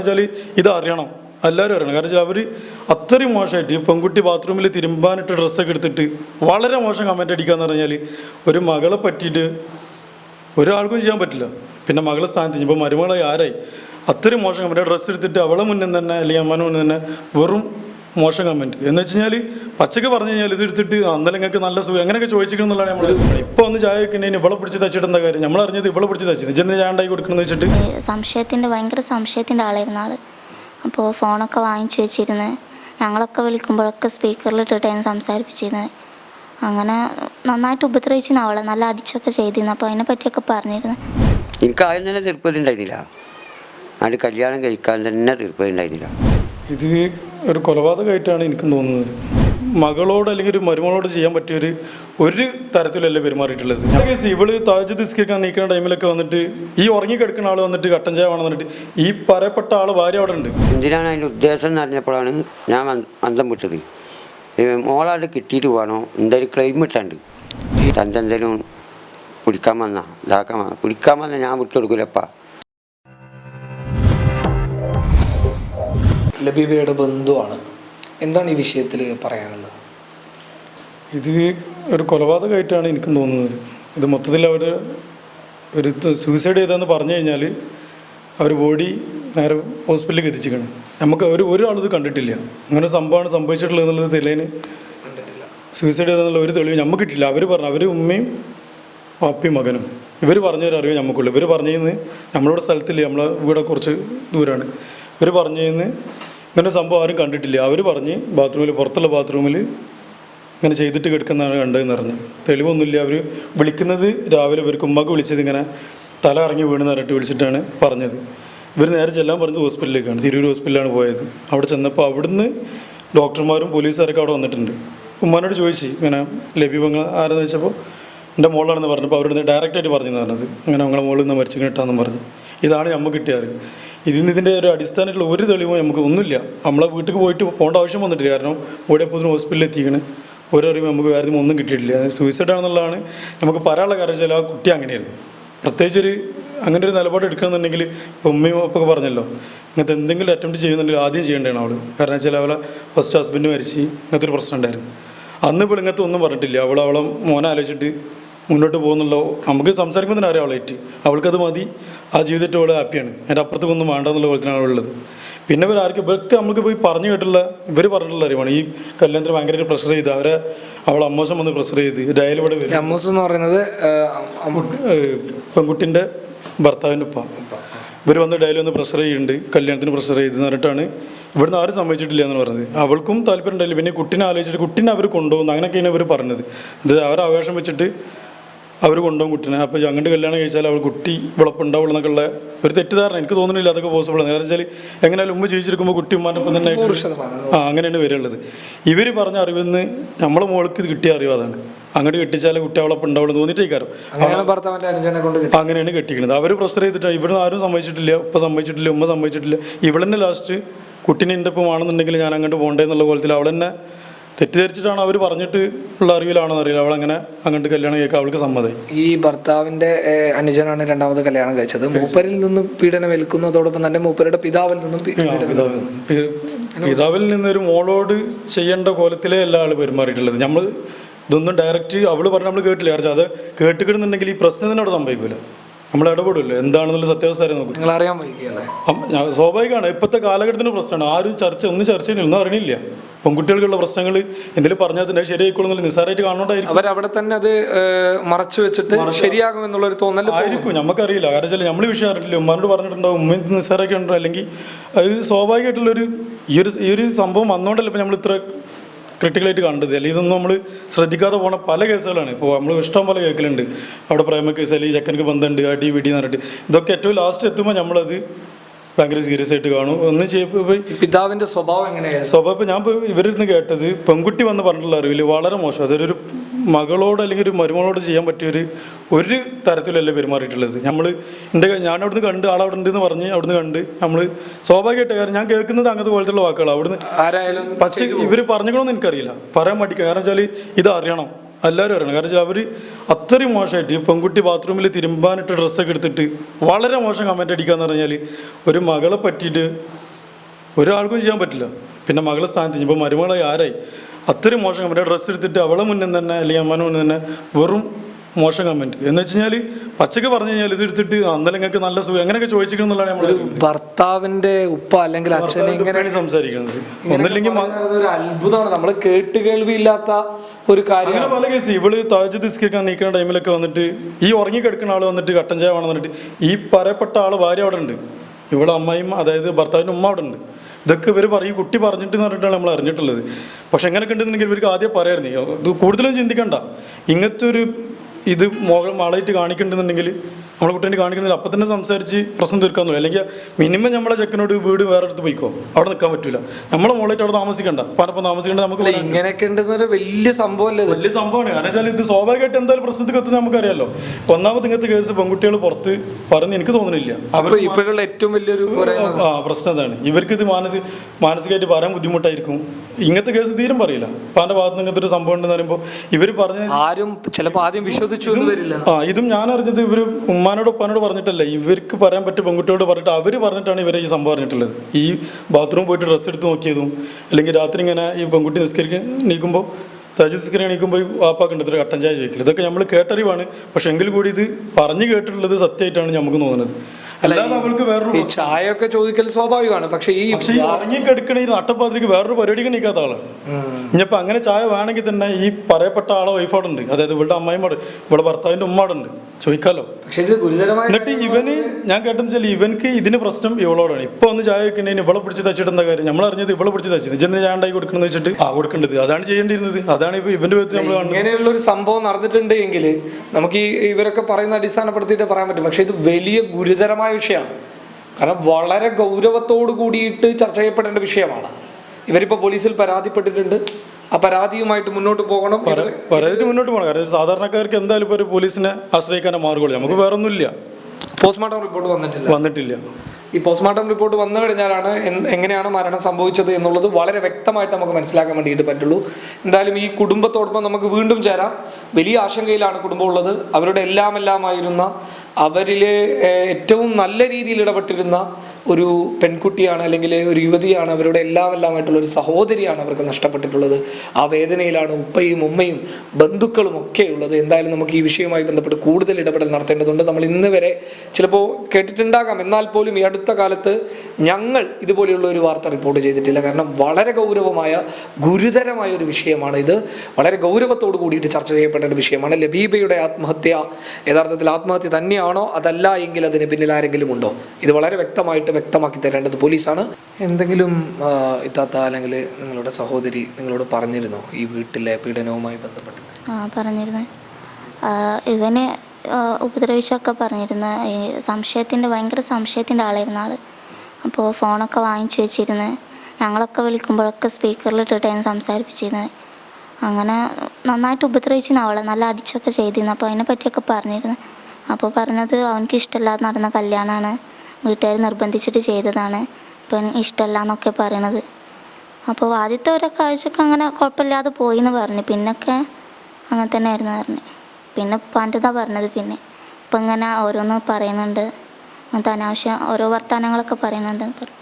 വെച്ചാൽ ഇത് അറിയണം എല്ലാവരും അറിയണം. കാരണം വെച്ചാൽ അവർ അത്രയും മോശമായിട്ട് പെൺകുട്ടി ബാത്റൂമിൽ തിരുമ്പാനിട്ട് ഡ്രസ്സൊക്കെ എടുത്തിട്ട് വളരെ മോശം കമന്റ് അടിക്കാന്ന് പറഞ്ഞാൽ ഒരു മകളെ പറ്റിയിട്ട് ഒരാൾക്കും ചെയ്യാൻ പറ്റില്ല. പിന്നെ മകളെ സ്ഥാനത്ത് ഇപ്പോൾ മരുമകളായി ആരായി? അത്രയും മോശം കമന്റ് ഡ്രസ്സ് എടുത്തിട്ട് അവളെ മുന്നിൽ തന്നെ അല്ലെങ്കിൽ അമ്മേനെ മുന്നിൽ തന്നെ വെറും മോശം കമന്റ് എന്ന് വെച്ച് കഴിഞ്ഞാൽ പച്ചക്ക് പറഞ്ഞു കഴിഞ്ഞാൽ ഇത് എടുത്തിട്ട് അന്നലെ നിങ്ങൾക്ക് നല്ല സുഖം. അങ്ങനെയൊക്കെ ചോദിച്ചിരിക്കുന്നുള്ളതാണ് നമ്മൾ ഇപ്പോൾ ഒന്ന് ചായ വെക്കുന്നതിന് ഇവളെ പിടിച്ച് തച്ചിട്ട് എന്താ കാര്യം? നമ്മൾ അറിഞ്ഞത് ഇവളെ പിടിച്ച് തച്ചത് ഇജെന്ന് ചായ ഉണ്ടാക്കി കൊടുക്കണമെന്ന് വെച്ചിട്ട്? സംശയത്തിന്റെ ഭയങ്കര സംശയത്തിന്റെ ആളായിരുന്നു ആൾ. അപ്പോൾ ഫോണൊക്കെ വാങ്ങിച്ചു വെച്ചിരുന്നു ഞങ്ങളൊക്കെ വിളിക്കുമ്പോഴൊക്കെ സ്പീക്കറിലിട്ടിട്ടായിരുന്നു സംസാരിപ്പിച്ചിരുന്നത് അങ്ങനെ നന്നായിട്ട് ഉപദ്രവിച്ചിരുന്നു അവളെ. നല്ല അടിച്ചൊക്കെ ചെയ്തിരുന്നു. അപ്പോൾ അതിനെ പറ്റിയൊക്കെ പറഞ്ഞിരുന്നു. എനിക്ക് ആദ്യം തന്നെ തീർപ്പതിണ്ടായിരുന്നില്ല അത് കല്യാണം കഴിക്കാൻ തന്നെ തീർപ്പതിണ്ടായിരുന്നില്ല ഇത് ഒരു കൊലപാതകമായിട്ടാണ് എനിക്കും തോന്നുന്നത്. മകളോട് അല്ലെങ്കിൽ ഒരു മരുമകളോട് ചെയ്യാൻ പറ്റിയ ഒരു ഒരു തരത്തിലല്ല പെരുമാറിയിട്ടുള്ളത്. ഞാൻ കേസ് ഇവൾ താജ് നിസ്കരിക്കാൻ നീക്കുന്ന ടൈമിലൊക്കെ വന്നിട്ട് ഈ ഉറങ്ങി കിടക്കുന്ന ആൾ വന്നിട്ട് കട്ടൻ ചായ വേണം വന്നിട്ട് ഈ പറയപ്പെട്ട ആൾ ഭാര്യ അവിടെ ഉണ്ട്. എന്തിനാണ് അതിന്റെ ഉദ്ദേശം എന്ന് അറിഞ്ഞപ്പോഴാണ് ഞാൻ അന്- അന്തം വിട്ടത്. മോളാണ്ട് കിട്ടിയിട്ട് പോകണോ എന്തായാലും ക്ലെയിം ഇട്ടുണ്ട്. തന്റെ എന്തെങ്കിലും കുടിക്കാൻ വന്നാ ഇതാക്കാൻ വന്ന. കുടിക്കാൻ വന്ന ഞാൻ വിട്ടുകൊടുക്കില്ലപ്പാ ലബീബയുടെ ബന്ധുവാണ്. എന്താണ് ഈ വിഷയത്തിൽ പറയാനുള്ളത്? ഇത് ഒരു കൊലപാതകമായിട്ടാണ് എനിക്കും തോന്നുന്നത്. ഇത് മൊത്തത്തിൽ അവർ ഒരു സൂയിസൈഡ് ചെയ്തതെന്ന് പറഞ്ഞു കഴിഞ്ഞാൽ അവർ ബോഡി നേരെ ഹോസ്പിറ്റലിലേക്ക് എത്തിച്ചിരിക്കണം നമുക്ക് ഒരു ഒരാളിത് കണ്ടിട്ടില്ല. അങ്ങനെ സംഭവമാണ് സംഭവിച്ചിട്ടുള്ളത് എന്നുള്ളത് തെളിവിന് സൂയിസൈഡ് ചെയ്തെന്നുള്ള ഒരു തെളിവ് നമുക്ക് കിട്ടില്ല അവർ പറഞ്ഞു അവർ ഉമ്മയും വാപ്പയും മകനും. ഇവർ പറഞ്ഞൊരു അറിവ് നമുക്കുള്ളൂ. ഇവർ പറഞ്ഞു പറഞ്ഞതിന്ന് നമ്മളോട് സ്ഥലത്തില്ല നമ്മളെ വീടെ കുറച്ച് ദൂരമാണ് ഇവർ പറഞ്ഞതിന്ന് ഇങ്ങനെ സംഭവം ആരും കണ്ടിട്ടില്ല. അവർ പറഞ്ഞ് ബാത്റൂമിൽ പുറത്തുള്ള ബാത്റൂമിൽ ഇങ്ങനെ ചെയ്തിട്ട് കിടക്കുന്നതാണ് കണ്ടതെന്ന് പറഞ്ഞു. തെളിവൊന്നുമില്ല. അവർ വിളിക്കുന്നത് രാവിലെ ഇവർക്ക് ഉമ്മക്ക് വിളിച്ചത് ഇങ്ങനെ തല ഇറങ്ങി വീണെന്ന് പറഞ്ഞിട്ട് വിളിച്ചിട്ടാണ് പറഞ്ഞത്. ഇവർ നേരെ ചെല്ലാൻ പറഞ്ഞത് ഹോസ്പിറ്റലിലേക്കാണ്. തിരൂർ ഹോസ്പിറ്റലിലാണ് പോയത്. അവിടെ ചെന്നപ്പോൾ അവിടുന്ന് ഡോക്ടർമാരും പോലീസുകാരൊക്കെ അവിടെ വന്നിട്ടുണ്ട്. ഉമ്മാനോട് ചോദിച്ചു ഇങ്ങനെ ലഭ്യങ്ങൾ ആരെന്ന് വെച്ചപ്പോൾ എന്റെ മോളാണെന്ന് പറഞ്ഞപ്പോൾ അവരുടെ ഡയറക്റ്റായിട്ട് പറഞ്ഞു പറഞ്ഞത്. അങ്ങനെ ഞങ്ങളെ മോളിൽ നിന്ന് മരിച്ചു കിട്ടാമെന്ന് പറഞ്ഞു. ഇതാണ് നമുക്ക് കിട്ടിയത് ഇതിന് ഇതിന്റെ ഒരു അടിസ്ഥാനമായിട്ടുള്ള ഒരു തെളിവും നമുക്ക് ഒന്നുമില്ല. നമ്മളെ വീട്ടിൽ പോയിട്ട് പോകേണ്ട ആവശ്യം വന്നിട്ടില്ല. കാരണം ഓടിയപ്പോൾ ഹോസ്പിറ്റലിൽ എത്തിക്കണ്. ഓരോ അറിവ് നമുക്ക് വേറെ ഒന്നും കിട്ടിയിട്ടില്ല. സൂയിസൈഡ് ആണെന്നുള്ളതാണ് നമുക്ക് പറയാനുള്ള കാര്യം വെച്ചാൽ ആ കുട്ടി അങ്ങനെയായിരുന്നു. പ്രത്യേകിച്ച് ഒരു അങ്ങനെ ഒരു നിലപാട് എടുക്കണമെന്നുണ്ടെങ്കിൽ ഇപ്പോൾ ഉമ്മയും ഒക്കെ പറഞ്ഞല്ലോ. ഇങ്ങനത്തെ എന്തെങ്കിലും അറ്റംപ്റ്റ് ചെയ്യുന്നുണ്ടെങ്കിൽ ആദ്യം ചെയ്യേണ്ടതാണ് അവൾ കാരണം വെച്ചാൽ അവളെ ഫസ്റ്റ് ഹസ്ബൻഡ് മരിച്ച് ഇങ്ങനത്തെ ഒരു പ്രശ്നം ഉണ്ടായിരുന്നു. അന്ന് ഇപ്പോൾ ഇങ്ങനത്തെ ഒന്നും പറഞ്ഞിട്ടില്ല. അവൾ അവളെ മോനെ ആലോചിച്ചിട്ട് മുന്നോട്ട് പോകുന്നുള്ള. നമുക്ക് സംസാരിക്കുമ്പോൾ തന്നെ അറിയാം അവളേറ്റ് അവൾക്കത് മതി. ആ ജീവിതത്തിൽ അവൾ ഹാപ്പിയാണ് എന്റെ അപ്പുറത്തേക്ക് ഒന്നും വേണ്ട എന്നുള്ള പോലത്തിനാണ് ഉള്ളത് പിന്നെ ഇവർ ആർക്കും ഇവർക്ക് നമുക്ക് പോയി പറഞ്ഞു കേട്ടുള്ള ഇവർ പറഞ്ഞിട്ടുള്ള അറിവാണ് ഈ കല്യാണത്തിന് ഭയങ്കരമായിട്ട് പ്രഷർ ചെയ്ത് അവരെ അവൾ അമ്മോസം വന്ന് പ്രഷർ ചെയ്ത് ഡയൽ ഇവിടെ വരും. അമ്മോസം എന്ന് പറയുന്നത് പെൺകുട്ടിന്റെ ഭർത്താവിന്റെ ഉപ്പ. ഇവർ വന്ന് ഡയലി വന്ന് പ്രഷർ ചെയ്യുന്നുണ്ട്. കല്യാണത്തിന് പ്രഷർ ചെയ്ത് പറഞ്ഞിട്ടാണ്. ഇവിടുന്ന് ആരും സമ്മതിച്ചിട്ടില്ല എന്ന് പറഞ്ഞത്. അവൾക്കും താല്പര്യം ഉണ്ടായില്ല. പിന്നെ കുട്ടീനെ ആലോചിച്ചിട്ട് കുട്ടീനെ അവർ കൊണ്ടുപോകുന്നു. അങ്ങനെയൊക്കെയാണ് ഇവർ പറഞ്ഞത്. അത് അവരെ അവകാശം വെച്ചിട്ട് അവർ കൊണ്ടുപോകും കുട്ടീനെ. അപ്പോൾ അങ്ങോട്ട് കല്യാണം കഴിച്ചാൽ അവൾ കുട്ടി വിളപ്പുണ്ടാവുള്ളൂ എന്നൊക്കെ ഉള്ള ഒരു തെറ്റിദ്ധാരണ. എനിക്ക് തോന്നുന്നില്ല അതൊക്കെ പോസിബിൾ ആണ്. കാരണം വെച്ചാൽ എങ്ങനെയാലും ഉമ്മ ജീവിച്ചിരിക്കുമ്പോൾ കുട്ടി ഉമ്മാന്റെ ഒപ്പം തന്നെ ആ അങ്ങനെയാണ് വരുള്ളത്. ഇവർ പറഞ്ഞ അറിവെന്ന് നമ്മളെ മോൾക്ക് ഇത് കിട്ടിയ അറിവ് അതാണ്. അങ്ങോട്ട് കെട്ടിച്ചാൽ കുട്ടി അവളൊപ്പം ഉണ്ടാവുള്ളൂ തോന്നിയിട്ടേക്കാരും അങ്ങനെയാണ്. കെട്ടിക്കുന്നത് അവർ പ്രസർ ചെയ്തിട്ട് ഇവിടുന്ന് ആരും സമ്മതിച്ചിട്ടില്ല ഉപ്പ സമ്മതിച്ചിട്ടില്ല ഉമ്മ സമ്മതിച്ചിട്ടില്ല. ഇവളെന്നെ ലാസ്റ്റ് കുട്ടീനെ എന്റെ ഒപ്പം ആണെന്നുണ്ടെങ്കിൽ ഞാൻ അങ്ങോട്ട് പോകണ്ടേ എന്നുള്ള കോലത്തിൽ അവളെന്നെ തെറ്റിദ്ധരിച്ചിട്ടാണ് അവർ പറഞ്ഞിട്ട് ഉള്ള അറിവിലാണോ അറിയില്ല. അവൾ അങ്ങനെ അങ്ങോട്ട് കല്യാണം കഴിക്കാൻ അവൾക്ക് സമ്മതമായി. ഈ ഭർത്താവിന്റെ ഏഹ്, അനുജനാണ് രണ്ടാമത് കല്യാണം കഴിച്ചത്. മൂപ്പരിൽ നിന്ന് പീഡനം ഏൽക്കുന്നതോടൊപ്പം തന്നെ മൂപ്പരുടെ പിതാവിൽ നിന്നും പീ- ആ, പിതാവ് പി- പിതാവിൽ നിന്നൊരു മോളോട് ചെയ്യേണ്ട കോലത്തിലേ എല്ലാ ആൾ പെരുമാറിയിട്ടുള്ളത്. നമ്മൾ ഇതൊന്നും ഡയറക്റ്റ് അവൾ പറഞ്ഞ നമ്മൾ കേട്ടില്ല. കാരണം അത് കേട്ടുകിടുന്നുണ്ടെങ്കിൽ ഈ പ്രശ്നം തന്നെ അവിടെ സംഭവിക്കില്ല നമ്മൾ ഇടപെടില്ല. എന്താണെന്നുള്ള സത്യാവസ്ഥ അറിയാൻ നോക്കും? നിങ്ങൾ അറിയാൻ വൈകിയല്ലേ സ്വാഭാവികമാണ്. ഇപ്പോഴത്തെ കാലഘട്ടത്തിന്റെ പ്രശ്നമാണ്. ആരും ചർച്ച ഒന്നും ചർച്ച ചെയ്യുന്നില്ല ഒന്നും അറിയണില്ല. പെൺകുട്ടികൾക്കുള്ള പ്രശ്നങ്ങൾ എന്തെങ്കിലും പറഞ്ഞാൽ തന്നെ ശരിയായിക്കോളുന്നില്ല നിസ്സാരമായിട്ട് കാണുന്നോണ്ടായിരിക്കും. അവരവിടെ തന്നെ അത് മറച്ചു വെച്ചിട്ട് ശരിയാകും എന്നുള്ള ഒരു തോന്നൽ ആയിരിക്കും. നമുക്കറിയില്ല കാരണം വെച്ചാൽ നമ്മൾ വിഷയം അറിയില്ല ഉമ്മാനോട് പറഞ്ഞിട്ടുണ്ടാവും ഉമ്മ നിസ്സാരമൊക്കെ ഉണ്ടോ അല്ലെങ്കിൽ അത് സ്വാഭാവികമായിട്ടുള്ളൊരു ഈ ഒരു ഈ ഒരു സംഭവം വന്നുകൊണ്ടല്ല ഇപ്പം നമ്മൾ ഇത്ര ക്രിട്ടിക്കലായിട്ട് കണ്ടത്. അല്ലെങ്കിൽ ഇതൊന്നും നമ്മൾ ശ്രദ്ധിക്കാതെ പോണ പല കേസുകളാണ്. ഇപ്പോൾ നമ്മൾ ഇഷ്ടം പോലെ കേൾക്കലുണ്ട്. അവിടെ പ്രേമ കേസ് അല്ലെങ്കിൽ ചെക്കനക്ക് ബന്ധമുണ്ട് അടി വിടി എന്ന് പറഞ്ഞിട്ട്. ഇതൊക്കെ ഏറ്റവും ലാസ്റ്റ് എത്തുമ്പോൾ നമ്മളത് ഭയങ്കര സീരിയസ് ആയിട്ട് കാണും. ഒന്നും ചെയ്യപ്പോ പിതാവിന്റെ സ്വഭാവം എങ്ങനെയായിരുന്നു? സ്വഭാവം ഞാൻ ഇവരിന്ന് കേട്ടത് പെൺകുട്ടി വന്ന് പറഞ്ഞിട്ടുള്ള അറിവിൽ വളരെ മോശം. അതൊരു മകളോട് അല്ലെങ്കിൽ ഒരു മരുമകളോട് ചെയ്യാൻ പറ്റിയ ഒരു ഒരു തരത്തിലല്ല പെരുമാറിയിട്ടുള്ളത്. നമ്മൾ എന്റെ ഞാൻ അവിടുന്ന് കണ്ട് ആൾ അവിടെ ഉണ്ടെന്ന് പറഞ്ഞ് അവിടുന്ന് കണ്ട് നമ്മൾ സ്വാഭാവികമായിട്ട് കാരണം ഞാൻ കേൾക്കുന്നത് അങ്ങനത്തെ പോലത്തുള്ള വാക്കുകളാണ് അവിടുന്ന് ആരായാലും പക്ഷേ ഇവർ പറഞ്ഞിക്കണമെന്ന് എനിക്കറിയില്ല. പറയാൻ മടിക്കുക കാരണം വെച്ചാൽ ഇത് അറിയണം. എല്ലാവരും അറിയണം. കാരണം വെച്ചാൽ അവർ അത്രയും മോശമായിട്ട് പെൺകുട്ടി ബാത്റൂമിൽ തിരുമ്പാനിട്ട് ഡ്രസ്സൊക്കെ എടുത്തിട്ട് വളരെ മോശം കമന്റ് അടിക്കാന്ന് പറഞ്ഞാൽ ഒരു മകളെ പറ്റിയിട്ട് ഒരാൾക്കും ചെയ്യാൻ പറ്റില്ല. പിന്നെ മകളെ സ്ഥാനത്ത് ഇപ്പോൾ മരുമകളായി ആരായി? അത്രയും മോശം കമന്റ് ഡ്രസ്സ് എടുത്തിട്ട് അവളെ മുന്നിൽ തന്നെ അല്ലെങ്കിൽ അമ്മേനെ മുന്നിൽ തന്നെ വെറും മോശം കമന്റ് എന്ന് വെച്ച് കഴിഞ്ഞാൽ പച്ചക്ക് പറഞ്ഞു കഴിഞ്ഞാൽ ഇത് എടുത്തിട്ട് അന്നലെ നിങ്ങൾക്ക് നല്ല സുഖം. എങ്ങനെയൊക്കെ ചോദിച്ചിരിക്കണമെന്നുള്ളതാണ് നമ്മൾ ഭർത്താവിന്റെ ഉപ്പ അല്ലെങ്കിൽ അച്ഛനെ ഇങ്ങനെയാണ് സംസാരിക്കുന്നത്. ഒന്നില്ലെങ്കിൽ അത്ഭുതമാണ്. നമ്മൾ കേട്ട് കേൾവിയില്ലാത്ത ഒരു കാര്യം പല കേസ് ഇവൾ താജ് നിസ്കരിക്കാൻ നീക്കുന്ന ടൈമിലൊക്കെ വന്നിട്ട് ഈ ഉറങ്ങി കിടക്കുന്ന ആൾ വന്നിട്ട് കട്ടൻ ചായ വേണം വന്നിട്ട് ഈ പറയപ്പെട്ട ആൾ ഭാര്യ അവിടെ ഉണ്ട്. ഇവിടെ അമ്മയും അതായത് ഭർത്താവിന്റെ ഉമ്മ അവിടെ ഉണ്ട്. ഇതൊക്കെ ഇവർ പറയും കുട്ടി പറഞ്ഞിട്ട് പറഞ്ഞിട്ടാണ് നമ്മൾ അറിഞ്ഞിട്ടുള്ളത്. പക്ഷെ എങ്ങനെ കണ്ടിരുന്നെങ്കിൽ ഇവർക്ക് ആദ്യം പറയായിരുന്നു. ഇത് കൂടുതലും ചിന്തിക്കണ്ട. ഇങ്ങനത്തെ ഒരു ഇത് മാളായിട്ട് കാണിക്കണ്ടെന്നുണ്ടെങ്കിൽ നമ്മളെ കുട്ടീനെ കാണിക്കുന്നില്ല അപ്പം തന്നെ സംസാരിച്ച് പ്രശ്നം തീർക്കാന്നില്ല അല്ലെങ്കിൽ മിനിമം നമ്മളെ ചെക്കനോട് വീട് വേറെ അടുത്ത് പോയിക്കോ. അവിടെ നിൽക്കാൻ പറ്റില്ല നമ്മളെ മോളായിട്ട് അവിടെ താമസിക്കണ്ട. പലപ്പം താമസിക്കേണ്ട നമുക്ക് ഇങ്ങനെയൊക്കെ ഉണ്ടെന്നൊരു വലിയ സംഭവമല്ലേ വലിയ സംഭവമാണ്. കാരണം വെച്ചാൽ ഇത് സ്വാഭാവികമായിട്ട് എന്തായാലും പ്രശ്നത്തിൽ എത്തുന്ന നമുക്കറിയാലോ. ഒന്നാമത് ഇങ്ങനത്തെ കേസ് പെൺകുട്ടികൾ പുറത്ത് പറഞ്ഞ് എനിക്ക് തോന്നുന്നില്ല. അവർ ഇപ്പോഴുള്ള ഏറ്റവും വലിയൊരു പ്രശ്നം അതാണ്. ഇവർക്ക് ഇത് മാനസിക മാനസികമായിട്ട് പറയാൻ ബുദ്ധിമുട്ടായിരിക്കും. ഇങ്ങനത്തെ കേസ് തീരും പറയില്ല. പാന്റെ ഭാഗത്ത് ഇങ്ങനത്തെ ഒരു സംഭവം ഉണ്ടെന്ന് പറയുമ്പോൾ ഇവർ പറഞ്ഞ ആരും ചിലപ്പോൾ ആദ്യം വിശ്വസിച്ചു എന്ന് വരില്ല. ആ ഇതും ഞാൻ അറിഞ്ഞത് ഇവർ ഉമ്മാനോട് ഉപ്പാനോട് പറഞ്ഞിട്ടല്ല. ഇവർക്ക് പറയാൻ പറ്റിയ പെൺകുട്ടിയോട് പറഞ്ഞിട്ട് അവർ പറഞ്ഞിട്ടാണ് ഇവരെ ഈ സംഭവം പറഞ്ഞിട്ടുള്ളത് ഈ ബാത്റൂം പോയിട്ട് ഡ്രസ്സ് എടുത്ത് നോക്കിയതും അല്ലെങ്കിൽ രാത്രി ഇങ്ങനെ ഈ പെൺകുട്ടി നിസ്കരിക്കാൻ നീക്കുമ്പോൾ താജ് നിസ്കരിക്കാൻ നീക്കുമ്പോൾ വാപ്പാക്ക് ഉണ്ട് കട്ടൻ ചായ ചോദിക്കില്ല ഇതൊക്കെ നമ്മൾ കേട്ടറിവാണ്. പക്ഷേ എങ്കിൽ കൂടി ഇത് പറഞ്ഞു കേട്ടിട്ടുള്ളത് സത്യമായിട്ടാണ് നമുക്ക് തോന്നുന്നത്. ഈ ചായയൊക്കെ ചോദിക്കൽ സ്വാഭാവികമാണ്. പക്ഷെ ഈ ഇറങ്ങിക്കെടുക്കണ ഈ നട്ടപ്പാതിരിക്ക് വേറൊരു പരിപാടിക്ക് നീക്കാത്ത ആൾ. ഇനിയിപ്പോ അങ്ങനെ ചായ വേണമെങ്കിൽ തന്നെ ഈ പറയപ്പെട്ട ആളെ വൈഫാടുണ്ട് അതായത് ഇവളുടെ അമ്മായിമോട് ഇവിടെ ഭർത്താവിന്റെ ഉമ്മാടുണ്ട് ചോദിക്കാലോ? എന്നിട്ട് ഇവന് ഞാൻ കേട്ടെന്ന് വെച്ചാൽ ഇവൻക്ക് ഇതിന് പ്രശ്നം ഇവളോടാണ്. ഇപ്പൊ ഒന്ന് ചായ വെക്കുന്നതിന് ഇവളെ പിടിച്ച് തച്ചിട്ട് എന്താ കാര്യം? നമ്മൾ അറിഞ്ഞത് ഇവളെ പിടിച്ച് തച്ചത്. ഇജെന്ന് ചായ ഉണ്ടാക്കി കൊടുക്കണമെന്ന് വെച്ചിട്ട്? ആ കൊടുക്കേണ്ടത്. അതാണ് ചെയ്യേണ്ടിയിരുന്നത്. അതാണ് ഇപ്പൊ ഇവന്റെ വിധത്തിൽ നമ്മൾ ഇങ്ങനെയുള്ള ഒരു സംഭവം നടന്നിട്ടുണ്ട് എങ്കിൽ നമുക്ക് ഈ ഇവരൊക്കെ പറയുന്ന അടിസ്ഥാനപ്പെടുത്തിയിട്ട് പറയാൻ പറ്റും. പക്ഷെ ഇത് വലിയ ഗുരുതരമായ വിഷയമാണ്. കാരണം വളരെ ഗൗരവത്തോട് കൂടിയിട്ട് ചർച്ച ചെയ്യപ്പെടേണ്ട വിഷയമാണ്. ഇവരിപ്പോൾ പോലീസിൽ പരാതിപ്പെട്ടിട്ടുണ്ട്. ആ പരാതിയുമായിട്ട് മുന്നോട്ട് പോകണം. പരാതി മുന്നോട്ട് പോകണം. കാരണം സാധാരണക്കാർക്ക് എന്തായാലും ഇപ്പോൾ ഒരു പോലീസിനെ ആശ്രയിക്കാനേ മാർഗമുള്ളൂ നമുക്ക് വേറെ ഒന്നുമില്ല പോസ്റ്റ്മോർട്ടം റിപ്പോർട്ട് വന്നിട്ടില്ല. വന്നിട്ടില്ല. ഈ പോസ്റ്റ്മോർട്ടം റിപ്പോർട്ട് വന്നു കഴിഞ്ഞാലാണ് എങ്ങനെയാണ് മരണം സംഭവിച്ചത് എന്നുള്ളത് വളരെ വ്യക്തമായിട്ട് നമുക്ക് മനസ്സിലാക്കാൻ വേണ്ടിയിട്ട് പറ്റുള്ളൂ. എന്തായാലും ഈ കുടുംബത്തോടൊപ്പം നമുക്ക് വീണ്ടും ചേരാം. വലിയ ആശങ്കയിലാണ് കുടുംബം ഉള്ളത്. അവരുടെ എല്ലാം എല്ലാമായിരുന്ന അവരിൽ ഏറ്റവും നല്ല രീതിയിൽ ഇടപെട്ടിരുന്ന ഒരു പെൺകുട്ടിയാണ് അല്ലെങ്കിൽ ഒരു യുവതിയാണ് അവരുടെ എല്ലാം എല്ലാമായിട്ടുള്ള ഒരു സഹോദരിയാണ് അവർക്ക് നഷ്ടപ്പെട്ടിട്ടുള്ളത്. ആ വേദനയിലാണ് ഉപ്പയും ഉമ്മയും ബന്ധുക്കളും ഒക്കെ ഉള്ളത്. എന്തായാലും നമുക്ക് ഈ വിഷയവുമായി ബന്ധപ്പെട്ട് കൂടുതൽ ഇടപെടൽ നടത്തേണ്ടതുണ്ട്. നമ്മൾ ഇന്ന് വരെ ചിലപ്പോൾ കേട്ടിട്ടുണ്ടാകാം. എന്നാൽ പോലും ഈ അടുത്ത കാലത്ത് ഞങ്ങൾ ഇതുപോലെയുള്ള ഒരു വാർത്ത റിപ്പോർട്ട് ചെയ്തിട്ടില്ല. കാരണം വളരെ ഗൗരവമായ ഗുരുതരമായ ഒരു വിഷയമാണ് ഇത്. വളരെ ഗൗരവത്തോട് കൂടിയിട്ട് ചർച്ച ചെയ്യപ്പെടേണ്ട വിഷയമാണ്. ലബീബയുടെ ആത്മഹത്യ യഥാർത്ഥത്തിൽ ആത്മഹത്യ തന്നെയാണോ അതല്ല എങ്കിൽ അതിന് പിന്നിൽ ആരെങ്കിലും ഉണ്ടോ? ഇത് വളരെ വ്യക്തമായിട്ട് വ്യക്തമാക്കി തരേണ്ടത് പോലീസാണ്. എന്തെങ്കിലും ഇത്താത്ത അല്ലെങ്കിൽ നിങ്ങളുടെ സഹോദരി നിങ്ങളോട് പറഞ്ഞിരുന്നോ ഈ വീട്ടിലെ പീഡനവുമായി ബന്ധപ്പെട്ട്? ആ പറഞ്ഞിരുന്നു. ഇവനെ ഉപദ്രവിച്ചൊക്കെ പറഞ്ഞിരുന്ന. സംശയത്തിന്റെ ഭയങ്കര സംശയത്തിന്റെ ആളായിരുന്ന ആൾ അപ്പോൾ ഫോണൊക്കെ വാങ്ങിച്ചു വെച്ചിരുന്ന്. ഞങ്ങളൊക്കെ വിളിക്കുമ്പോഴൊക്കെ സ്പീക്കറിലിട്ടിട്ടാണ് സംസാരിപ്പിച്ചിരുന്നത് അങ്ങനെ നന്നായിട്ട് ഉപദ്രവിച്ചിരുന്നു അവളെ. നല്ല അടിച്ചൊക്കെ ചെയ്തിരുന്നു. അപ്പോൾ അതിനെ പറ്റിയൊക്കെ പറഞ്ഞിരുന്നു. അപ്പോൾ പറഞ്ഞത് അവനക്ക് ഇഷ്ടമില്ലാതെ നടന്ന കല്യാണമാണ്. വീട്ടുകാർ നിർബന്ധിച്ചിട്ട് ചെയ്തതാണ്. ഇപ്പം ഇഷ്ടമല്ല എന്നൊക്കെ പറയണത്. അപ്പോൾ ആദ്യത്തെ ഒരൊക്കെ ആഴ്ചക്ക് അങ്ങനെ കുഴപ്പമില്ലാതെ പോയി എന്ന് പറഞ്ഞു. പിന്നൊക്കെ അങ്ങനെ തന്നെ ആയിരുന്നു പറഞ്ഞു. പിന്നെ പണ്ടതാ പറഞ്ഞത് പിന്നെ. ഇപ്പം ഇങ്ങനെ ഓരോന്ന് പറയുന്നുണ്ട്. അങ്ങനത്തെ അനാവശ്യം ഓരോ വർത്തമാനങ്ങളൊക്കെ പറയുന്നുണ്ട്. പറഞ്ഞു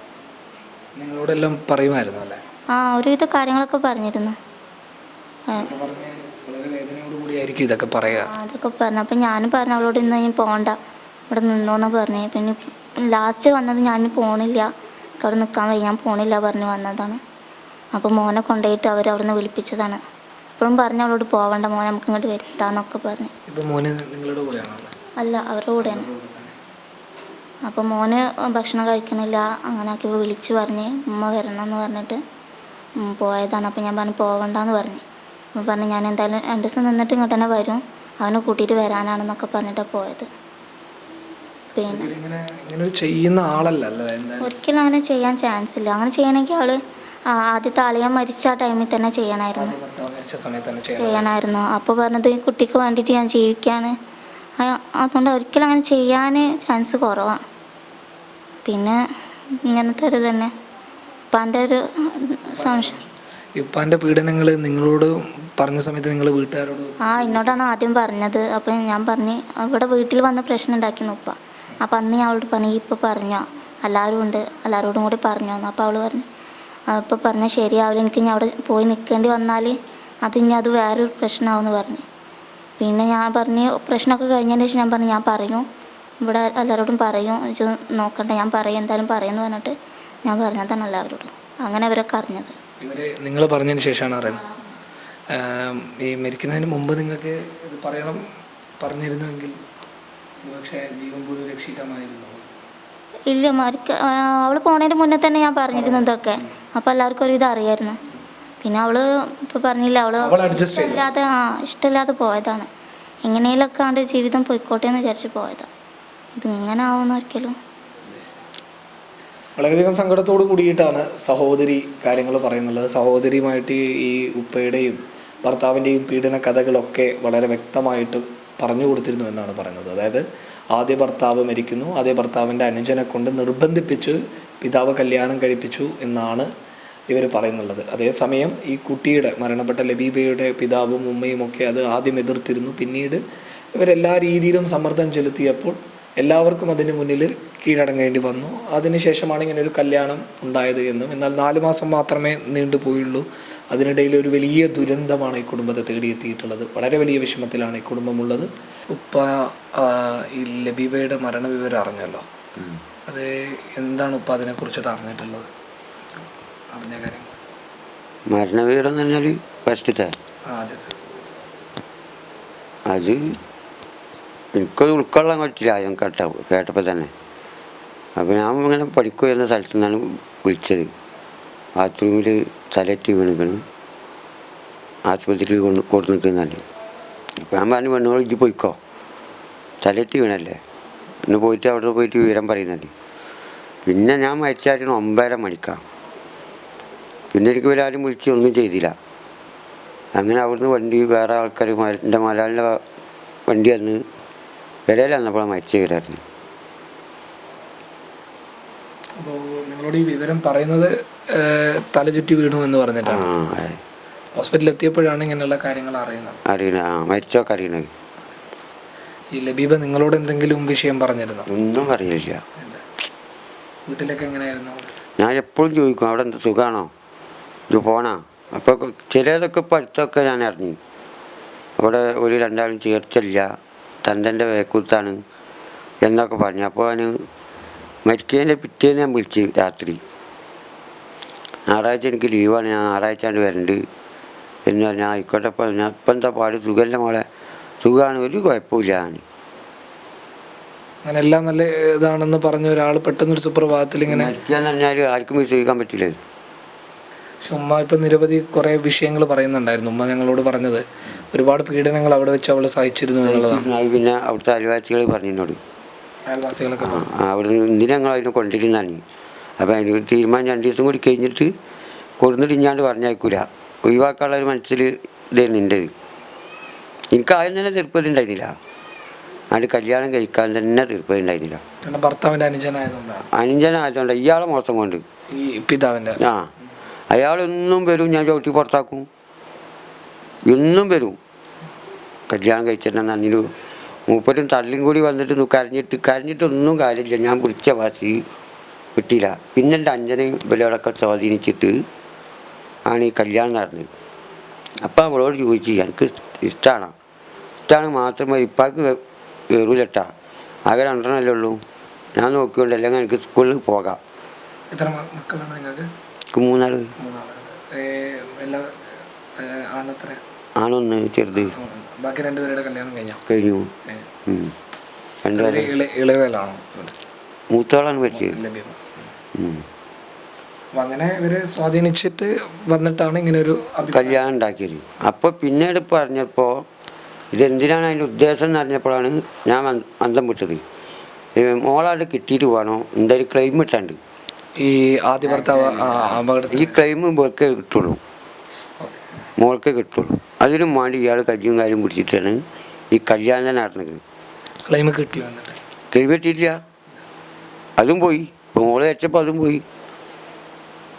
നിങ്ങളോടെല്ലാം പറയുമായിരുന്നു അല്ലേ? ആ ഒരുവിധ കാര്യങ്ങളൊക്കെ പറഞ്ഞിരുന്നു. ഇതൊക്കെ പറയാ അതൊക്കെ പറഞ്ഞു. അപ്പം ഞാനും പറഞ്ഞു അവളോട് ഇന്ന് ഇനി പോകണ്ട ഇവിടെ നിന്നോന്ന് പറഞ്ഞു. പിന്നെ ലാസ്റ്റ് വന്നത് ഞാൻ പോണില്ല. അവിടെ നിൽക്കാൻ വയ്യ. ഞാൻ പോണില്ല പറഞ്ഞ് വന്നതാണ്. അപ്പോൾ മോനെ കൊണ്ടുപോയിട്ട് അവർ അവിടെ നിന്ന് വിളിപ്പിച്ചതാണ്. ഇപ്പോഴും പറഞ്ഞു അവളോട് പോവണ്ട മോനെ നമുക്ക് ഇങ്ങോട്ട് വരുത്താന്നൊക്കെ പറഞ്ഞു. അല്ല അവരുടെ കൂടെയാണ്. അപ്പോൾ മോന് ഭക്ഷണം കഴിക്കണില്ല. അങ്ങനെ ആക്കി വിളിച്ച് പറഞ്ഞ് ഉമ്മ വരണം എന്ന് പറഞ്ഞിട്ട് പോയതാണ്. അപ്പോൾ ഞാൻ പറഞ്ഞു പോവണ്ടെന്ന് പറഞ്ഞു. അപ്പോൾ പറഞ്ഞു ഞാൻ എന്തായാലും രണ്ട് ദിവസം നിന്നിട്ട് ഇങ്ങോട്ട് തന്നെ വരും. അവനെ കൂട്ടിയിട്ട് വരാനാണെന്നൊക്കെ പറഞ്ഞിട്ടാണ് പോയത്. പിന്നെ ഇങ്ങനെ ചെയ്യുന്ന ആളല്ല ഒരിക്കലും അങ്ങനെ ചെയ്യാൻ ചാൻസ് ഇല്ല. അങ്ങനെ ചെയ്യണമെങ്കിൽ ആൾ ആദ്യത്തെ ആളിയാൻ മരിച്ച ടൈമിൽ തന്നെ ചെയ്യണമായിരുന്നു ചെയ്യണമായിരുന്നു അപ്പോൾ പറഞ്ഞത് ഈ കുട്ടിക്ക് വേണ്ടിയിട്ട് ഞാൻ ജീവിക്കാന് അതുകൊണ്ട് ഒരിക്കലും അങ്ങനെ ചെയ്യാൻ ചാൻസ് കുറവാണ് പിന്നെ ഇങ്ങനത്തെ ഒരു തന്നെ ഉപ്പാന്റെ ഒരു സംശയം. ഉപ്പാന്റെ പീഡനങ്ങൾ നിങ്ങളോട് പറഞ്ഞ സമയത്ത് നിങ്ങൾ വീട്ടുകാരോട് ആ എന്നോടാണ് ആദ്യം പറഞ്ഞത്. അപ്പം ഞാൻ പറഞ്ഞ് അവിടെ വീട്ടിൽ വന്ന പ്രശ്നം ഉണ്ടാക്കി ഉപ്പ. അപ്പം അന്ന് ഞാൻ അവളോട് പറഞ്ഞു ഇപ്പം പറഞ്ഞോ. എല്ലാവരും ഉണ്ട്. എല്ലാവരോടും കൂടി പറഞ്ഞോ അപ്പോൾ അവൾ പറഞ്ഞു അപ്പോൾ പറഞ്ഞാൽ ശരിയാവില്ല. എനിക്ക് ഇനി അവിടെ പോയി നിൽക്കേണ്ടി വന്നാൽ അത് ഇനി അത് വേറൊരു പ്രശ്നമാവെന്ന് പറഞ്ഞു. പിന്നെ ഞാൻ പറഞ്ഞ് പ്രശ്നമൊക്കെ കഴിഞ്ഞതിന് ശേഷം ഞാൻ പറഞ്ഞു ഞാൻ പറയും. ഇവിടെ എല്ലാവരോടും പറയും. നോക്കണ്ട. ഞാൻ പറയും. എന്തായാലും പറയുമെന്ന് പറഞ്ഞിട്ട് ഞാൻ പറഞ്ഞതാണ് എല്ലാവരോടും. അങ്ങനെ അവരൊക്കെ അറിഞ്ഞത്. നിങ്ങൾ പറഞ്ഞതിന് ശേഷമാണ് അറിയുന്നത്. ഈ മരിക്കുന്നതിന് മുമ്പ് നിങ്ങൾക്ക് ഇത് പറയണം പറഞ്ഞിരുന്നുവെങ്കിൽ പക്ഷേ ജീവൻ പോലും രക്ഷിക്കാമായിരുന്നു. ഇല്ല മരിക്ക അവൾ പോണതിന്റെ മുന്നേ തന്നെ ഞാൻ പറഞ്ഞിരുന്നു ഇതൊക്കെ അപ്പോൾ എല്ലാവർക്കും ഒരു ഇത് അറിയായിരുന്നു. പിന്നെ അവൾ ഇപ്പൊ പറഞ്ഞില്ല അവൾ. ഇഷ്ടമില്ലാതെ ആ ഇഷ്ടമില്ലാതെ പോയതാണ്. എങ്ങനെയൊക്കെ ആണ്ട് ജീവിതം പോയിക്കോട്ടെ എന്ന് വിചാരിച്ച് പോയതാണ് ഇതിങ്ങനെ ആവുന്ന ഒരിക്കലും. വളരെയധികം സങ്കടത്തോട് കൂടിയിട്ടാണ് സഹോദരി കാര്യങ്ങൾ പറയുന്നത്. സഹോദരിയുമായിട്ട് ഈ ഉപ്പയുടെയും ഭർത്താവിന്റെയും പീഡന കഥകളൊക്കെ വളരെ വ്യക്തമായിട്ട് പറഞ്ഞു കൊടുത്തിരുന്നു എന്നാണ് പറയുന്നത്. അതായത് ആദ്യ ഭർത്താവ് മരിക്കുന്നു. ആദ്യ ഭർത്താവിന്റെ അനുജനെ കൊണ്ട് നിർബന്ധിപ്പിച്ച് പിതാവ് കല്യാണം കഴിപ്പിച്ചു എന്നാണ് ഇവർ പറയുന്നുള്ളത്. അതേസമയം ഈ കുട്ടിയുടെ മരണപ്പെട്ട ലബീബയുടെ പിതാവും ഉമ്മയും ഒക്കെ അത് ആദ്യം എതിർത്തിരുന്നു. പിന്നീട് ഇവരെല്ലാ രീതിയിലും സമ്മർദ്ദം ചെലുത്തിയപ്പോൾ എല്ലാവർക്കും അതിന് മുന്നിൽ കീഴടങ്ങേണ്ടി വന്നു. അതിനുശേഷമാണ് ഇങ്ങനെ ഒരു കല്യാണം ഉണ്ടായത് എന്നും എന്നാൽ നാല് മാസം മാത്രമേ നീണ്ടുപോയുള്ളൂ അതിനിടയിൽ ഒരു വലിയ ദുരന്തമാണ് ഈ കുടുംബത്തെ തേടിയെത്തിയിട്ടുള്ളത്. വളരെ വലിയ വിഷമത്തിലാണ് ഈ കുടുംബമുള്ളത്. ഉപ്പ ഈ ലബീബയുടെ മരണവിവരം അറിഞ്ഞല്ലോ. അത് എന്താണ് ഉപ്പ അതിനെക്കുറിച്ചിട്ട് അറിഞ്ഞിട്ടുള്ളത്? അറിഞ്ഞ കാര്യങ്ങൾ മരണവിവരം എന്ന് പറഞ്ഞാൽ ഫസ്റ്റത്തെ? ആ അതെ എനിക്കത് ഉൾക്കൊള്ളാൻ പറ്റില്ല. ആദ്യം കേട്ട കേട്ടപ്പോൾ തന്നെ. അപ്പോൾ ഞാൻ ഇങ്ങനെ പഠിക്കുക എന്ന സ്ഥലത്തു നിന്നാണ് വിളിച്ചത്. ബാത്റൂമിൽ തലറ്റി വീണിക്കണം. ആശുപത്രിയിൽ കൊണ്ട് കൊടുത്ത് നിൽക്കുന്നതല്ലേ അപ്പോൾ ഞാൻ പറഞ്ഞു പെണ്ണുകൾ ഇജ്ജ് പോയിക്കോ. തലറ്റി വീണല്ലേ. ഇന്ന് പോയിട്ട് അവിടെ പോയിട്ട് വിവരം പറയുന്നുണ്ട് പിന്നെ ഞാൻ മരിച്ചായിരുന്നു ഒമ്പതര മണിക്കാണ് പിന്നെ എനിക്ക് ഇവരാരും വിളിച്ച് ഒന്നും ചെയ്തില്ല. അങ്ങനെ അവിടുന്ന് വണ്ടി വേറെ ആൾക്കാർ എന്റെ മലയാളിന്റെ വണ്ടി അന്ന് വിലയിൽ വന്നപ്പോഴാണ് മരിച്ച വരായിരുന്നു അപ്പോൾ നിങ്ങളോട് ഈ വിവരം പറയുന്നത് ഏഹ്, തല ചുറ്റി വീണു എന്ന് പറഞ്ഞിട്ടാണ്. ഹോസ്പിറ്റലിൽ എത്തിയപ്പോഴാണ് ഇങ്ങനെയുള്ള കാര്യങ്ങൾ അറിയുന്നത്. അറിയണ ആ മരിച്ചൊക്കെ അറിയണത് ഈ ലബീബ നിങ്ങളോട് എന്തെങ്കിലും വിഷയം പറഞ്ഞിരുന്നോ? ഒന്നും പറയില്ല. വീട്ടിലൊക്കെ എങ്ങനെയായിരുന്നു? ഞാൻ എപ്പോഴും ചോദിക്കും അവിടെ എന്ത് സുഖമാണോ ഇത് പോണാ? അപ്പോൾ ചിലതൊക്കെ അടുത്തൊക്കെ ഞാൻ അറിഞ്ഞു. അവിടെ ഒരു രണ്ടാളും ചേർച്ചില്ല തന്റെ വേക്കുത്താണ് എന്നൊക്കെ പറഞ്ഞു. അപ്പോൾ അവന് മരിക്കേന്റെ പിറ്റേന്ന് ഞാൻ വിളിച്ച് രാത്രി. ഞായറാഴ്ച എനിക്ക് ലീവാണ്. ഞാൻ ഞായറാഴ്ച ആണ് വരണ്ട്. എന്ന് പറഞ്ഞാൽ ആയിക്കോട്ടെ. ഇപ്പം ഞാൻ ഇപ്പം എന്താ പാട്? സുഖമല്ല മോളെ? സുഖമാണ് ഒരു കുഴപ്പമില്ല ഞാൻ അങ്ങനെ എല്ലാം നല്ല ഇതാണെന്ന് പറഞ്ഞ ഒരാൾ പെട്ടെന്നൊരു സുപ്രഭാതത്തിൽ ഇങ്ങനെ പറഞ്ഞാൽ ആർക്കും വിശ്വസിക്കാൻ പറ്റില്ല. പക്ഷെ ഉമ്മ ഇപ്പം നിരവധി കുറേ വിഷയങ്ങൾ പറയുന്നുണ്ടായിരുന്നു. ഉമ്മ ഞങ്ങളോട് പറഞ്ഞത് ഒരുപാട് പീഡനങ്ങൾ അവിടെ വെച്ച് അവൾ സഹിച്ചിരുന്നു എന്നുള്ളതാണ്. അത് പിന്നെ അവിടുത്തെ അയൽവാസികൾ പറഞ്ഞു എന്നോട് അയൽവാസികളൊക്കെ ആ, ആ, അവിടെ എന്തിനാ ഞങ്ങൾ അതിനെ കൊണ്ടിരുന്നാണ് അപ്പോൾ അതിന് ഒരു തീരുമാനം രണ്ട് ദിവസം കൂടി കഴിഞ്ഞിട്ട് കൊടുന്നിട്ട് ഇഞ്ഞാണ്ട് പറഞ്ഞയക്കൂല. ഒഴിവാക്കാനുള്ള ഒരു മനസ്സിൽ ഇതായിരുന്നു എന്റെ എനിക്ക് ആദ്യം തന്നെ തീർപ്പതി ഉണ്ടായിരുന്നില്ല. അതിന്റെ കല്യാണം കഴിക്കാൻ തന്നെ തീർപ്പതി ഉണ്ടായിരുന്നില്ല. ഭർത്താവിന്റെ അനുജനായതുകൊണ്ടാണ് അനുജനായതുകൊണ്ട് ഇയാളെ മോശം കൊണ്ട്. ഈ പിതാവിന്റെ. ആ അയാളൊന്നും വരും ഞാൻ ചവിട്ടി പുറത്താക്കും. എന്നും വരും. കല്യാണം കഴിച്ചിട്ടുണ്ടെന്ന് അന്നിട്ട് മൂപ്പരും തള്ളിയും കൂടി വന്നിട്ട് ന്നു കരഞ്ഞിട്ട് കരഞ്ഞിട്ടൊന്നും കാര്യമില്ല. ഞാൻ പിടിച്ച വാസി കിട്ടിയില്ല. പിന്നെ എന്റെ അഞ്ചനെയും ഇവരോടൊക്കെ സ്വാധീനിച്ചിട്ട് ആണ് ഈ കല്യാണം നടന്നത്. അപ്പം അവളോട് ചോദിച്ചു എനിക്ക് ഇഷ്ടമാണ് ഇഷ്ടമാണ് മാത്രമേ മതി ഇപ്പാക്ക് കയറൂലട്ടാ ആകെ രണ്ടെണ്ണല്ലേ ഉള്ളൂ. ഞാൻ നോക്കിയോണ്ട് അല്ലെങ്കിൽ എനിക്ക് സ്കൂളിൽ പോകാം. എത്ര മക്കളാണ് നിങ്ങൾക്ക്? എനിക്ക് മൂന്നാൾ. ആണൊന്ന് ചെറുത്. ബാക്കി രണ്ടുപേരുടെ കല്യാണം കഴിഞ്ഞു? കഴിഞ്ഞു. രണ്ടുപേരും. ഇളവേലാണോ മൂത്തോളാണ് മരിച്ചത് ലഭ്യം. അപ്പൊ അങ്ങനെ ഇവർ സ്വാധീനിച്ചിട്ട് വന്നിട്ടാണ് ഇങ്ങനെ ഒരു കല്യാണം ഉണ്ടാക്കിയത്. അപ്പോൾ പിന്നീട് പറഞ്ഞപ്പോൾ ഇതെന്തിനാണ് അതിന്റെ ഉദ്ദേശം എന്ന് അറിഞ്ഞപ്പോഴാണ് ഞാൻ അന്തം വിട്ടത്. മോളാണ്ട് കിട്ടിയിട്ട് പോകണോ എന്തായാലും ക്ലെയിം ഇട്ടാണ്ട്? ഈ ആദ്യ ഭർത്താവ് അപകടത്തിൽ ഈ ക്ലെയിം മോൾക്കേ കിട്ടുള്ളൂ. മോൾക്ക് കിട്ടുള്ളൂ. അതിനും വേണ്ടി ഇയാൾ കജ്ജിയും കാര്യം പിടിച്ചിട്ടാണ് ഈ കല്യാണം നടന്നത്. ക്ലെയിം കിട്ടിയോ ക്ലെയിം കിട്ടിയില്ല അതും പോയി. ഇപ്പോൾ മോൾ വെച്ചപ്പോൾ അതും പോയി.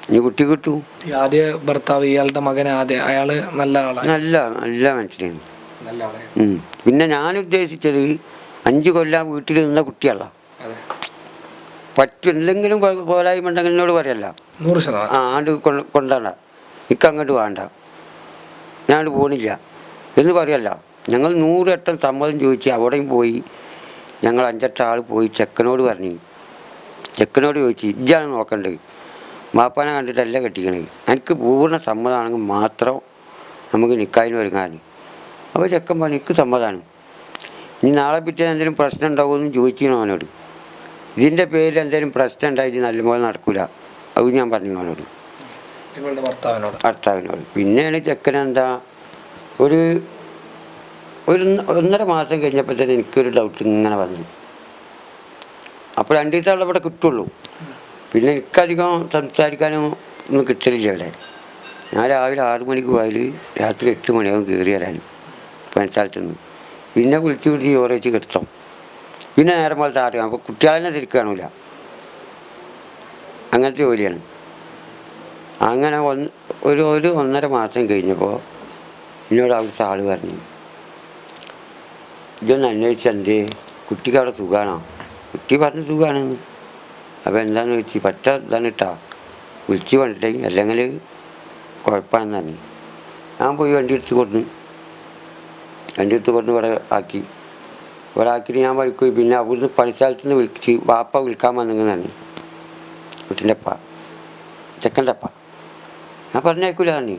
ഇനി കുട്ടി കിട്ടും. ഈ ആദ്യ ഭർത്താവ് ഇയാളുടെ മകൻ ആദ്യ അയാൾ നല്ല ആളാണ് നല്ല നല്ല മനുഷ്യനാണ്. നല്ല ആളാണ് ഉം. പിന്നെ ഞാൻ ഉദ്ദേശിച്ചത് അഞ്ച് കൊല്ലം വീട്ടിൽ നിന്ന കുട്ടിയല്ല അതെ. പറ്റും എന്തെങ്കിലും പോ- പോരായ്മ ഉണ്ടെങ്കിൽ എന്നോട് പറയല്ല. നൂറ് ശതമാനം. ആ ആണ്ട് കൊണ്ടാണ്ട എനിക്ക് അങ്ങോട്ട് വേണ്ട. ഞാൻ പോണില്ല. എന്ന് പറയല്ല. ഞങ്ങൾ നൂറ് എട്ടം സമ്മതം ചോദിച്ച് അവിടെയും പോയി ഞങ്ങൾ അഞ്ചെട്ട് ആൾ പോയി ചെക്കനോട് പറഞ്ഞു. ചെക്കനോട് ചോദിച്ചു ഇജ്ജാണ് നോക്കേണ്ടത്? മാപ്പാനെ കണ്ടിട്ടല്ല കെട്ടിക്കണത്. എനിക്ക് പൂർണ സമ്മതമാണെങ്കിൽ മാത്രം നമുക്ക് നിക്കാതിന് ഒരുങ്ങാൻ. അപ്പോൾ ചെക്കൻ പറഞ്ഞു എനിക്ക് സമ്മതമാണ് ഇനി നാളെ പിറ്റേ എന്തെങ്കിലും പ്രശ്നം ഉണ്ടാവുമെന്ന് ചോദിച്ചിരുന്നു അവനോട്. ഇതിന്റെ പേരിൽ എന്തെങ്കിലും പ്രശ്നം ഉണ്ടായിട്ട് നല്ലപോലെ നടക്കില്ല അത് ഞാൻ പറഞ്ഞു അവനോട്. ഭർത്താവിനോട്. ഭർത്താവിനോട്. പിന്നെയാണ് ചെക്കൻ എന്താ ഒരു ഒരു ഒന്നര മാസം കഴിഞ്ഞപ്പോൾ തന്നെ എനിക്കൊരു ഡൗട്ട് ഇങ്ങനെ വന്നു. അപ്പോൾ രണ്ടു ദിവസം ഇവിടെ കിട്ടുള്ളൂ. പിന്നെ എനിക്കധികം സംസാരിക്കാനും ഒന്നും കിട്ടലില്ല ഇവിടെ ഞാൻ രാവിലെ ആറ് മണിക്ക് പോയാൽ രാത്രി എട്ട് മണിയാകും കയറി വരാനും പണിസ്ഥലത്ത് നിന്ന് പിന്നെ വിളിച്ച് വിളിച്ച് ചോറേച്ച് കിട്ടും പിന്നെ നേരം പോലത്തെ അറിയാം അപ്പോൾ കുട്ടികളെ ശരിക്കും കാണൂല. അങ്ങനത്തെ ജോലിയാണ്. അങ്ങനെ ഒന്ന് ഒരു ഒരു ഒന്നര മാസം കഴിഞ്ഞപ്പോൾ എന്നോട് അവിടുത്തെ ആൾ പറഞ്ഞു ഇതൊന്ന് അന്വേഷിച്ചെന്തേ കുട്ടിക്ക് അവിടെ സുഖമാണോ കുട്ടി പറഞ്ഞ് സുഖമാണെന്ന് അപ്പോൾ എന്താണെന്ന് ചോദിച്ചു പറ്റ ഇതാണ് ഇട്ടാ വിളിച്ച് കൊണ്ടിട്ടേ അല്ലെങ്കിൽ കുഴപ്പമാണെന്ന് പറഞ്ഞു ഞാൻ പോയി വണ്ടി എടുത്ത് കൊടുന്ന്. വണ്ടി എടുത്ത് കൊടുന്ന് ഇവിടെ ആക്കി. ഇവിടെ ആക്കിയിട്ട് ഞാൻ വഴിക്ക് പിന്നെ അവിടുന്ന് പണിസ്ഥലത്ത് നിന്ന് വിളിച്ച് വാപ്പ വിളിക്കാൻ വന്നിങ്ങനെയാണ് വീട്ടിന്റെ അപ്പ ചെക്കന്റെ അപ്പ ഞാൻ പറഞ്ഞേക്കൂല നീ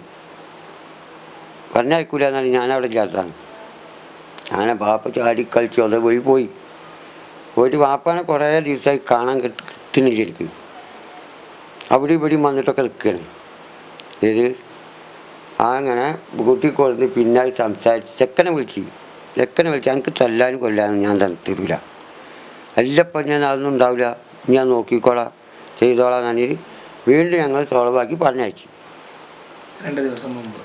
ഞാനവിടെ ഇല്ലാത്തതാണ്. ഞാൻ ബാപ്പ ചാടി കളിച്ചു അത് വഴി പോയി. പോയിട്ട് വാപ്പാനെ കുറേ ദിവസമായി കാണാൻ കിട്ട കിട്ടുന്നില്ല എനിക്ക് അവിടെ ഇവിടെയും വന്നിട്ടൊക്കെ നിൽക്കുകയാണ് ഇത് അങ്ങനെ കുട്ടി കൊടുത്ത് പിന്നെ സംസാരിച്ച് ചെക്കനെ വിളിച്ച് ചെക്കനെ വിളിച്ച് എനിക്ക് തല്ലാനും കൊല്ലാനും ഞാൻ തന്നെ തരൂല. അല്ലപ്പം ഞാൻ അതൊന്നും ഉണ്ടാവില്ല ഞാൻ നോക്കിക്കോളാം. ചെയ്തോളാം ഞാനിത് വീണ്ടും ഞങ്ങൾ സോളവാക്കി പറഞ്ഞയച്ചു. രണ്ട് ദിവസം മുമ്പ്.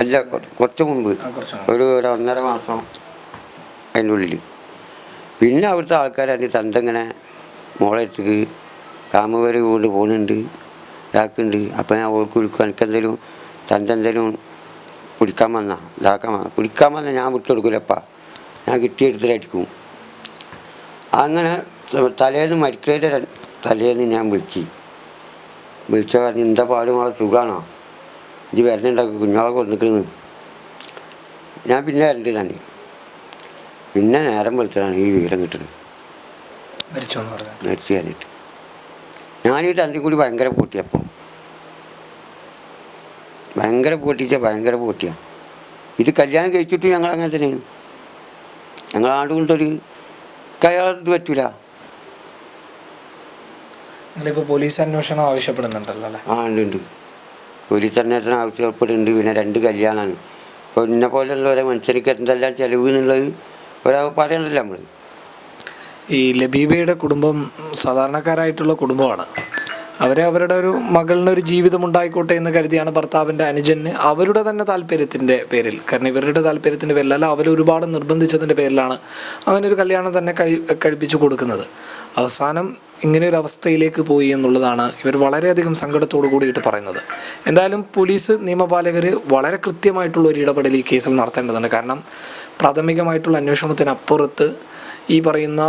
അല്ല കുറച്ച് മുമ്പ്. കുറച്ച് മുമ്പ്. ഒരു ഒരു ഒന്നര മാസം അതിന്റെ ഉള്ളിൽ പിന്നെ അവിടുത്തെ ആൾക്കാരാണ് തന്തങ്ങനെ മോളെ എടുത്തേക്ക് കാമവരെ കൊണ്ട് പോകുന്നുണ്ട് ഇതാക്കുന്നുണ്ട്. അപ്പം ഞാൻ ഓൾക്ക് വിളിക്കും എനിക്കെന്തെങ്കിലും തന്റെ എന്തെങ്കിലും കുടിക്കാൻ വന്നാ ഇതാക്കാൻ വന്ന. കുടിക്കാൻ വന്നാൽ ഞാൻ വിട്ടു കൊടുക്കില്ലപ്പാ ഞാൻ കിട്ടിയെടുത്തിട്ടടിക്കും അങ്ങനെ തലേന്ന് മരിക്കുന്നതിന്റെ തലേന്ന് ഞാൻ വിളിച്ചു. വിളിച്ച പറഞ്ഞ് എന്താ പാട് മോളെ സുഖമാണോ ഇത് വരുന്നുണ്ടാക്കി കുഞ്ഞോളെ കൊണ്ടിരിക്കുന്നത് ഞാൻ പിന്നെ വരണ്ട് തന്നെ. പിന്നെ നേരം വെളുത്തിലാണ് ഈ വിവരം കിട്ടുന്നത്. മരിച്ചു എന്ന് പറഞ്ഞു? മരിച്ചു കഴിഞ്ഞിട്ട്. ഞാനീ തന്തി കൂടി ഭയങ്കര പൊട്ടിയപ്പോൾ ഭയങ്കര പൊട്ടിച്ച ഭയങ്കര പൂട്ടിയാണ് ഇത് കല്യാണം കഴിച്ചിട്ട് ഞങ്ങൾ അങ്ങനെ തന്നെയാണ്. ഞങ്ങൾ ആണ്ടുകൊണ്ടൊരു കയ്യാളത് പറ്റൂല. നിങ്ങളിപ്പോൾ പോലീസ് അന്വേഷണം ആവശ്യപ്പെടുന്നുണ്ടല്ലോ അല്ലേ? ആ ഉണ്ട് ഉണ്ട്. പോലീസ് അന്വേഷണം ആവശ്യപ്പെടുന്നുണ്ട്. പിന്നെ രണ്ട് കല്യാണമാണ് അപ്പോൾ ഇന്നെ പോലെയുള്ള ഒരു മനുഷ്യർക്ക് എന്തെല്ലാം ചിലവ് എന്നുള്ളത് ഒരാൾ പറയണല്ലോ നമ്മൾ ഈ ലബീബയുടെ കുടുംബം സാധാരണക്കാരായിട്ടുള്ള കുടുംബമാണ്. അവരെ അവരുടെ ഒരു മകളിന് ഒരു ജീവിതം ഉണ്ടായിക്കോട്ടെ എന്ന് കരുതിയാണ് ഭർത്താവിന്റെ അനുജന് അവരുടെ തന്നെ താല്പര്യത്തിന്റെ പേരിൽ. കാരണം ഇവരുടെ താല്പര്യത്തിന്റെ പേരിലല്ല അവർ ഒരുപാട് നിർബന്ധിച്ചതിന്റെ പേരിലാണ് അങ്ങനെ ഒരു കല്യാണം തന്നെ കഴി കഴിപ്പിച്ചു കൊടുക്കുന്നത്. അവസാനം ഇങ്ങനെ ഒരു അവസ്ഥയിലേക്ക് പോയി എന്നുള്ളതാണ് ഇവർ വളരെയധികം സങ്കടത്തോടു കൂടിയിട്ട് പറയുന്നത്. എന്തായാലും പോലീസ് നിയമപാലകർ വളരെ കൃത്യമായിട്ടുള്ള ഒരു ഇടപെടൽ ഈ കേസിൽ നടത്തേണ്ടതുണ്ട്. കാരണം പ്രാഥമികമായിട്ടുള്ള അന്വേഷണത്തിനപ്പുറത്ത് ഈ പറയുന്ന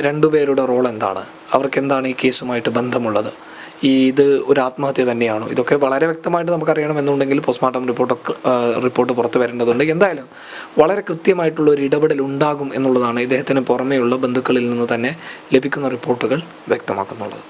രണ്ടുപേരുടെ റോൾ എന്താണ് അവർക്ക് എന്താണ്? ഈ കേസുമായിട്ട് ബന്ധമുള്ളത്? ഈ ഇത് ഒരു ആത്മഹത്യ തന്നെയാണോ? ഇതൊക്കെ വളരെ വ്യക്തമായിട്ട് നമുക്കറിയണം എന്നുണ്ടെങ്കിൽ പോസ്റ്റ്മോർട്ടം റിപ്പോർട്ടൊക്കെ റിപ്പോർട്ട് പുറത്തു വരേണ്ടതുണ്ട്. എന്തായാലും വളരെ കൃത്യമായിട്ടുള്ള ഒരു ഇടപെടൽ ഉണ്ടാകും എന്നുള്ളതാണ് ഇദ്ദേഹത്തിന് പുറമെയുള്ള ബന്ധുക്കളിൽ നിന്ന് തന്നെ ലഭിക്കുന്ന റിപ്പോർട്ടുകൾ വ്യക്തമാക്കുന്നുള്ളത്.